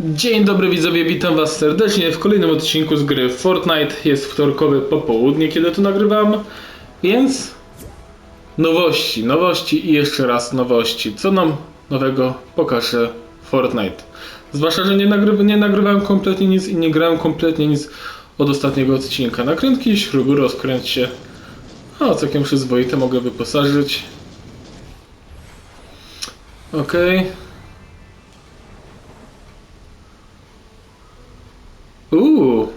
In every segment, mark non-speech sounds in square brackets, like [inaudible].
Dzień dobry widzowie, witam was serdecznie w kolejnym odcinku z gry Fortnite. Jest wtorkowe popołudnie, kiedy to nagrywam, więc nowości, nowości i jeszcze raz nowości. Co nam nowego pokaże Fortnite? Zwłaszcza, że nie, nagry nie nagrywałem kompletnie nic i nie grałem kompletnie nic od ostatniego odcinka. Nakrętki, śruby, rozkręć się. O, całkiem przyzwoite, mogę wyposażyć. Okej. Uuu.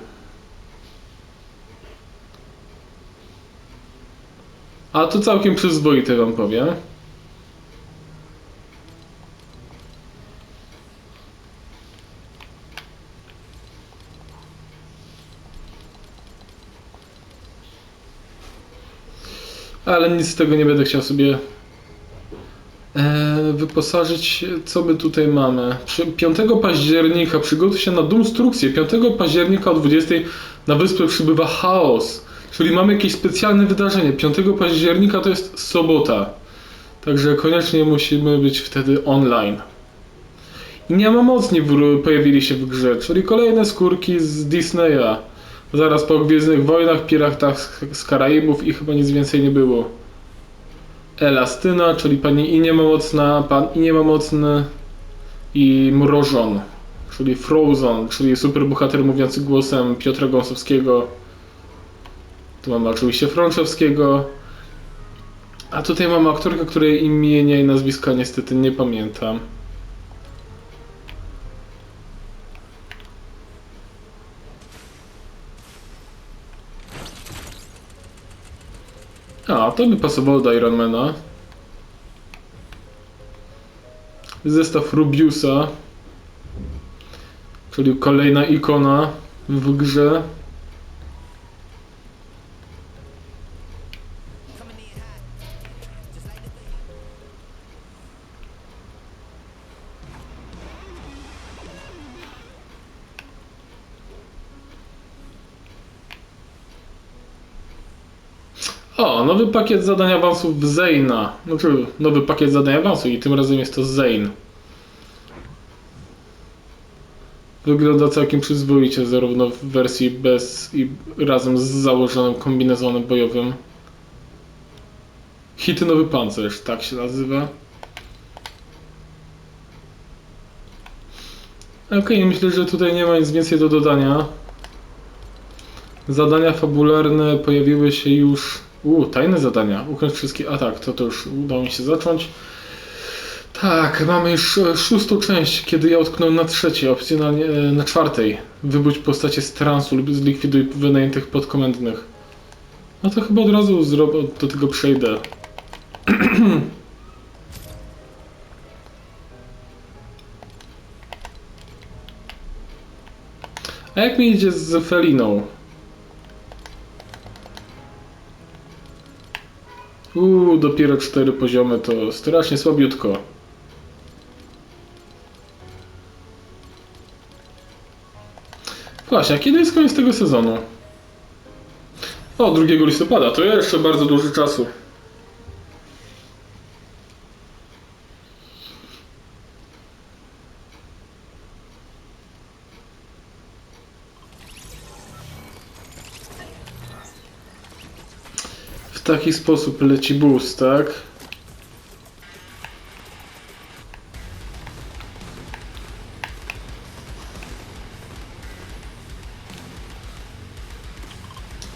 A to całkiem przyzwoite wam powiem. Ale nic z tego nie będę chciał sobie wyposażyć. Co my tutaj mamy? Przy- 5 października przygotuj się na demonstrukcję. 5 października o 20 na wyspę przybywa chaos. Czyli mamy jakieś specjalne wydarzenie. 5 października to jest sobota. Także koniecznie musimy być wtedy online. I nie ma mocni w- pojawili się w grze, czyli kolejne skórki z Disneya. Zaraz po Gwiezdnych Wojnach, Piratach z Karaibów i chyba nic więcej nie było. Elastyna, czyli pani Mocna, pan Mocny i Mrożon, czyli Frozen, czyli superbohater mówiący głosem Piotra Gąsowskiego. Tu mamy oczywiście Frączewskiego. A tutaj mamy aktorkę, której imienia i nazwiska niestety nie pamiętam. A, to by pasowało do Ironmana. Zestaw Rubiusa. Czyli kolejna ikona w grze. Nowy pakiet zadań awansów Zayna. Znaczy, nowy pakiet zadań awansu i tym razem jest to Zane. Wygląda całkiem przyzwoicie, zarówno w wersji bez i razem z założonym kombinezonem bojowym. Hitynowy pancerz, tak się nazywa. Okej, myślę, że tutaj nie ma nic więcej do dodania. Zadania fabularne pojawiły się już. U, tajne zadania. Ukończ wszystkie. A tak, to, to już udało mi się zacząć. Tak, mamy już e, szóstą część, kiedy ja utknąłem na trzeciej, opcjonalnie e, na czwartej. Wybudź postacie z transu lub zlikwiduj wynajętych podkomendnych. No to chyba od razu do tego przejdę. [clears throat] A jak mi idzie z Feliną? Uuu, dopiero cztery poziomy to strasznie słabiutko. Właśnie, a kiedy jest koniec tego sezonu? O, 2 listopada, to jeszcze bardzo dużo czasu. Taki sposób leci boost, tak?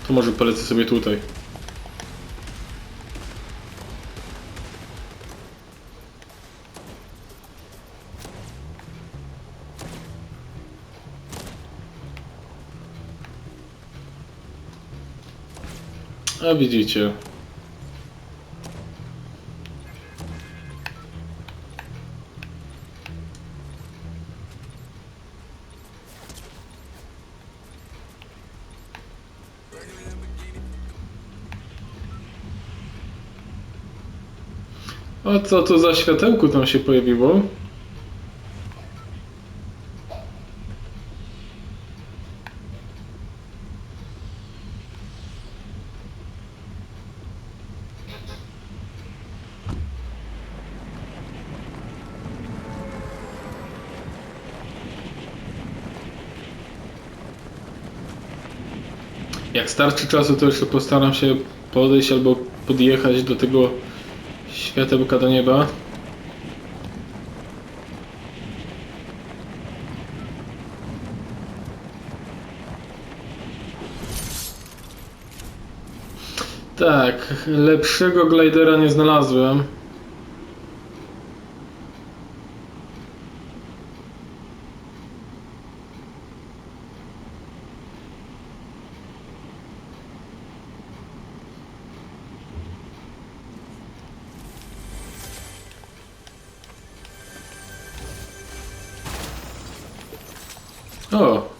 To może polecę sobie tutaj. A widzicie. co to za światełko tam się pojawiło? Jak starczy czasu, to jeszcze postaram się podejść albo podjechać do tego światełka do nieba. Tak, lepszego glidera nie znalazłem. O!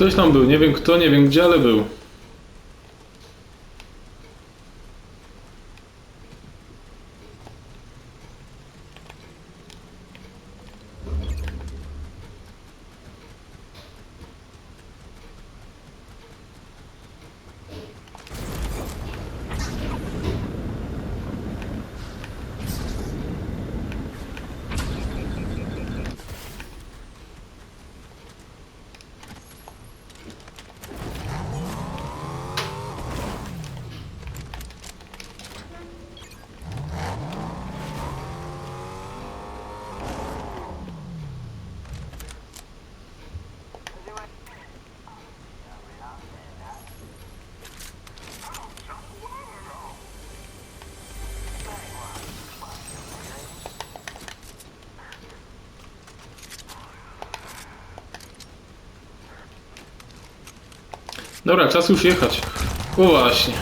Ktoś tam był, nie wiem kto, nie wiem gdzie, ale był. Dobra, czas już jechać. O właśnie.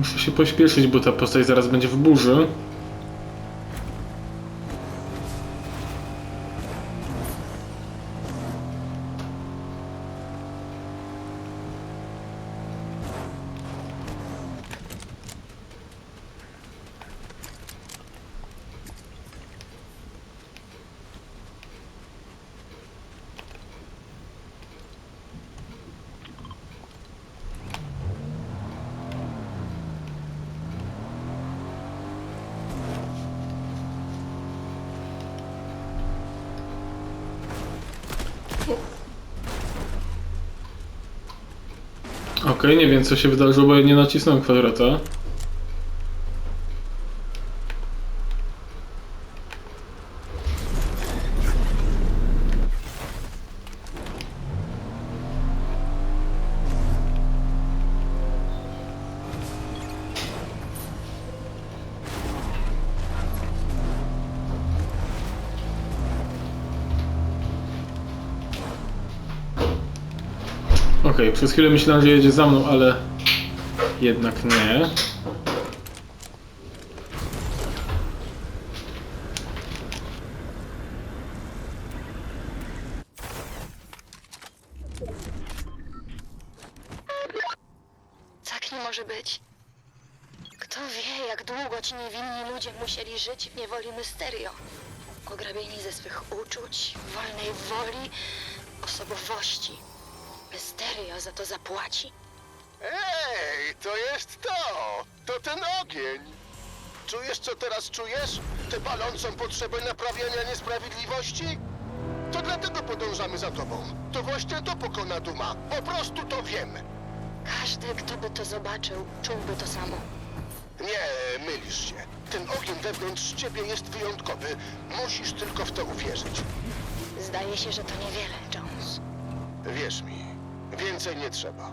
Muszę się pośpieszyć, bo ta postać zaraz będzie w burzy. Okej, nie wiem co się wydarzyło, bo ja nie nacisnąłem kwadrata. Okej, okay, przez chwilę myślałem, że jedzie za mną, ale jednak nie. Tak nie może być. Kto wie, jak długo ci niewinni ludzie musieli żyć w niewoli Mysterio. Ograbieni ze swych uczuć, wolnej woli, osobowości. Mysterio za to zapłaci. Ej, to jest to! To ten ogień! Czujesz, co teraz czujesz? Tę palącą potrzebę naprawiania niesprawiedliwości? To dlatego podążamy za tobą. To właśnie to pokona duma. Po prostu to wiem. Każdy, kto by to zobaczył, czułby to samo. Nie, mylisz się. Ten ogień wewnątrz ciebie jest wyjątkowy. Musisz tylko w to uwierzyć. Zdaje się, że to niewiele, Jones. Wierz mi, więcej nie trzeba.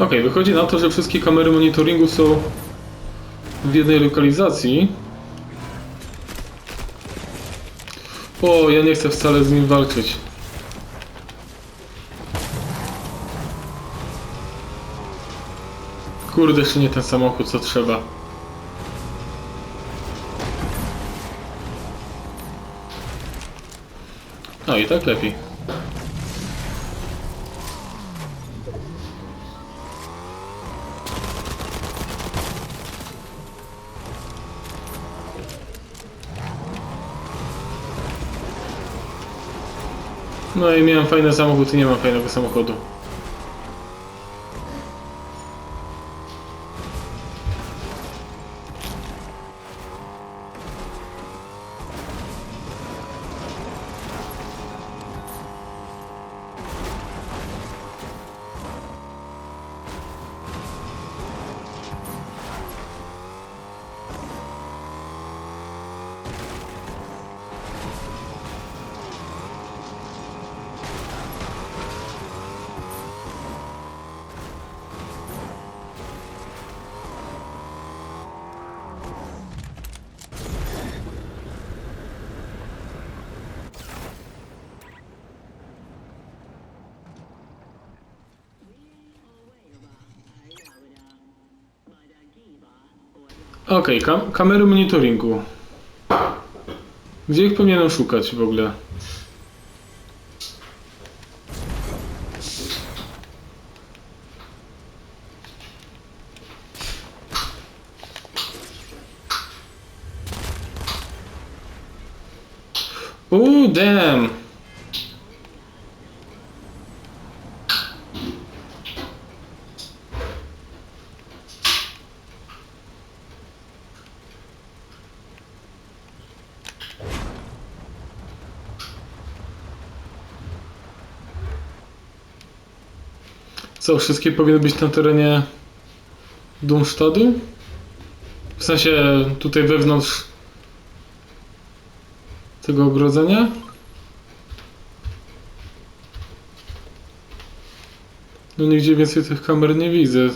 Okej, wychodzi na to, że wszystkie kamery monitoringu są w jednej lokalizacji. O, ja nie chcę wcale z nim walczyć. Kurde, jeszcze nie ten samochód, co trzeba. No i tak lepiej. No i miałem fajny samochód i nie mam fajnego samochodu. Okej, kam kamery monitoringu. Gdzie ich powinienem szukać w ogóle? Uuu, damn! Co, wszystkie powinny być na terenie Dumstadu? W sensie tutaj wewnątrz tego ogrodzenia? No nigdzie więcej tych kamer nie widzę.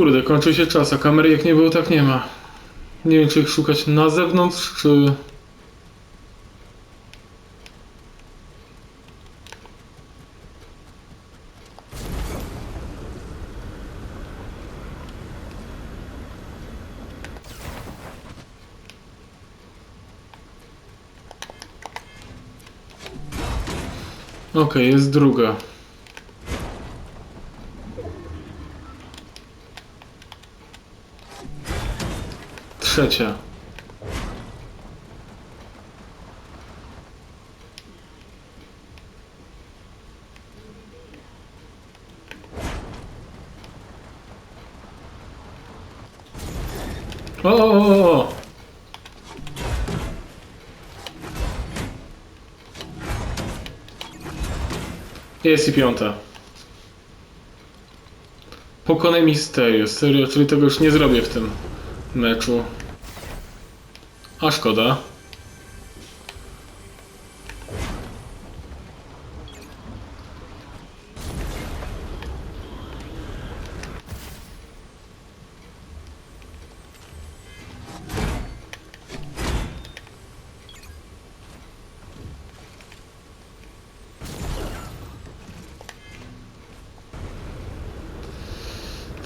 Kurde, kończy się czas, a kamery jak nie było, tak nie ma. Nie wiem, czy ich szukać na zewnątrz, czy... Okej, jest druga. trzecia. O, o, o, Jest i piąta. Pokonaj misterium, serio, czyli tego już nie zrobię w tym meczu. A szkoda.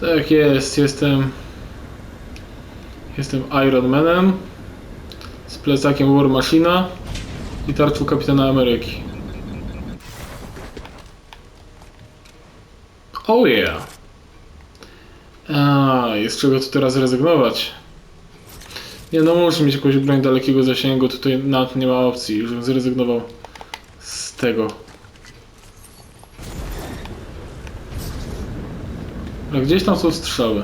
Tak jest, jestem. Jestem Iron Manem plecakiem War Machina i tarczą Kapitana Ameryki. Oh yeah! A, jest czego tu teraz rezygnować. Nie no, muszę mieć jakąś broń dalekiego zasięgu, tutaj nawet nie ma opcji, żebym zrezygnował z tego. A gdzieś tam są strzały.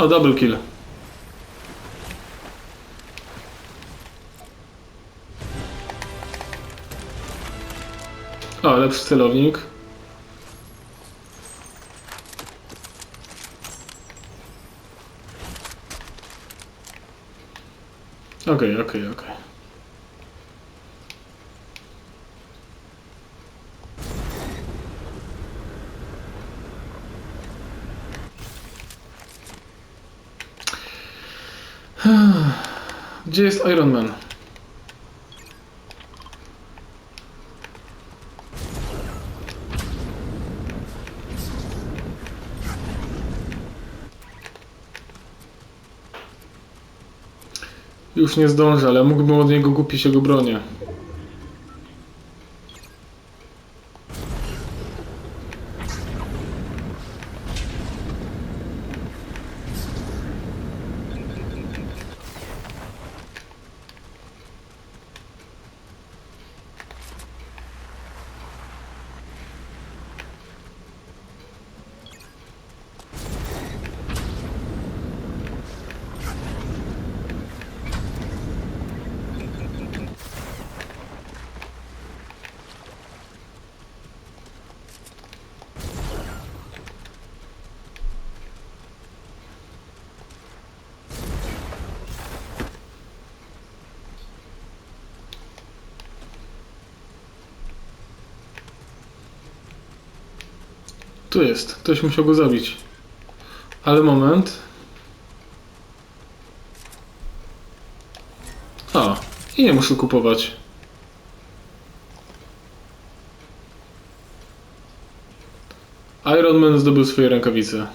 O, double kill. O, lepszy celownik. Okej, okej, okej. [sighs] Gdzie jest Iron Man? Już nie zdążę, ale mógłbym od niego kupić jego bronię. Tu jest. Ktoś musiał go zabić. Ale moment. A, i nie muszę kupować. Iron Man zdobył swoje rękawice.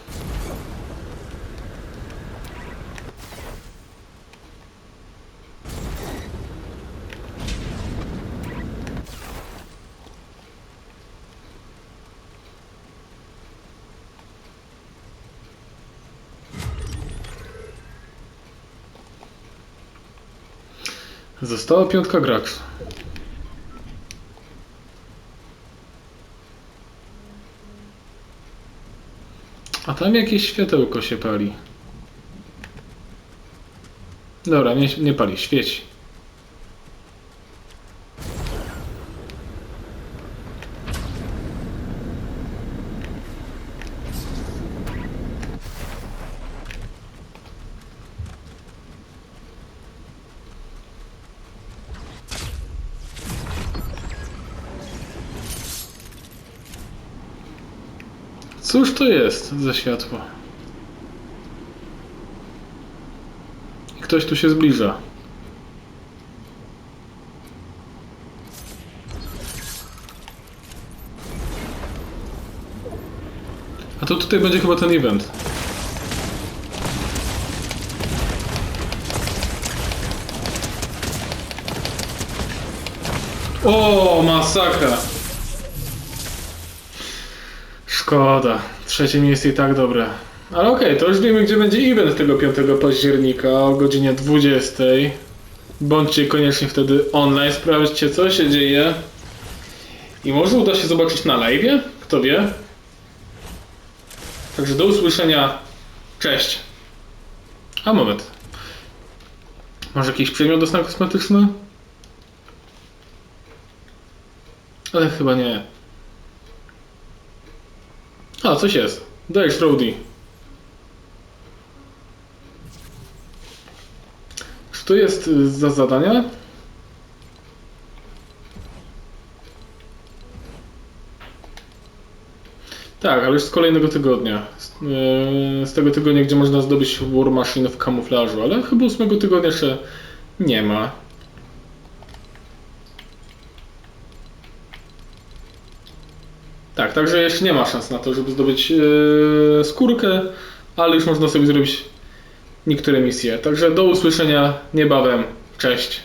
Została piątka Grax. A tam jakieś światełko się pali. Dobra, nie, nie pali, świeci. Cóż to jest za światło? Ktoś tu się zbliża. A to tutaj będzie chyba ten event. O, masakra! Szkoda. Trzecie miejsce i tak dobre. Ale okej, to już wiemy, gdzie będzie event tego 5 października o godzinie 20. Bądźcie koniecznie wtedy online, sprawdźcie co się dzieje. I może uda się zobaczyć na live? Kto wie? Także do usłyszenia. Cześć. A moment. Może jakiś przedmiot dostanę kosmetyczny? Ale chyba nie. A, coś jest. Dajesz, Rowdy. Czy to jest y, za zadania? Tak, ale już z kolejnego tygodnia. Z, yy, z tego tygodnia, gdzie można zdobyć War Machine w kamuflażu, ale chyba ósmego tygodnia jeszcze nie ma. Także jeszcze nie ma szans na to, żeby zdobyć yy, skórkę, ale już można sobie zrobić niektóre misje. Także do usłyszenia niebawem. Cześć.